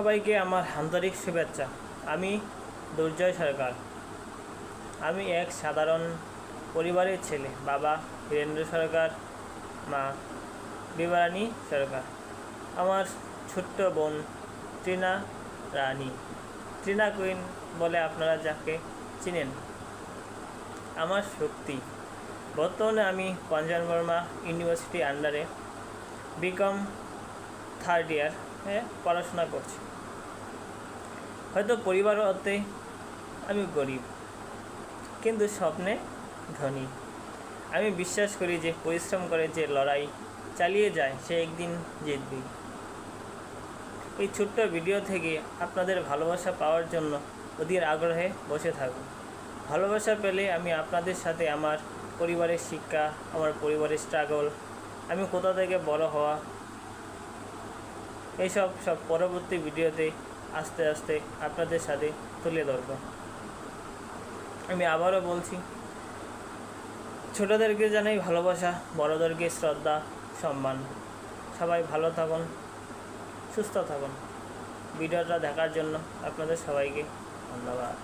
সবাইকে আমার আন্তরিক শুভেচ্ছা। আমি দুর্জয় সরকার। আমি এক সাধারণ পরিবারের ছেলে। বাবা বীরেন্দ্র সরকার, মা বিবারানী সরকার। আমার ছোট্ট বোন ট্রিনা রানী ট্রিনা কুইন বলে আপনারা যাকে চিনেন। আমার শক্তি। বর্তমানে আমি পঞ্জাব বর্মা ইউনিভার্সিটি আন্ডারে বিকম থার্ড ইয়ার পড়াশোনা করছি। হয়তো পরিবার অর্থে আমি গরিব, কিন্তু স্বপ্নে ধনী। আমি বিশ্বাস করি যে, পরিশ্রম করে যে লড়াই চালিয়ে যায়, সে একদিন জিতবে এই ছোট্ট ভিডিও থেকে আপনাদের ভালোবাসা পাওয়ার জন্য অধীর আগ্রহে বসে থাকুন। ভালোবাসা পেলে আমি আপনাদের সাথে আমার পরিবারের শিক্ষা, আমার পরিবারের স্ট্রাগল আমি কোথা থেকে বড় হওয়া এইসব সব পরবর্তী ভিডিওতে আস্তে আস্তে আপনাদের সাথে তুলে ধরব। আমি আবারও বলছি, ছোটদেরকে জানাই ভালোবাসা, বড়দেরকে শ্রদ্ধা, সম্মান। সবাই ভালো থাকুন, সুস্থ থাকুন। ভিডিওটা দেখার জন্য আপনাদের সবাইকে ধন্যবাদ।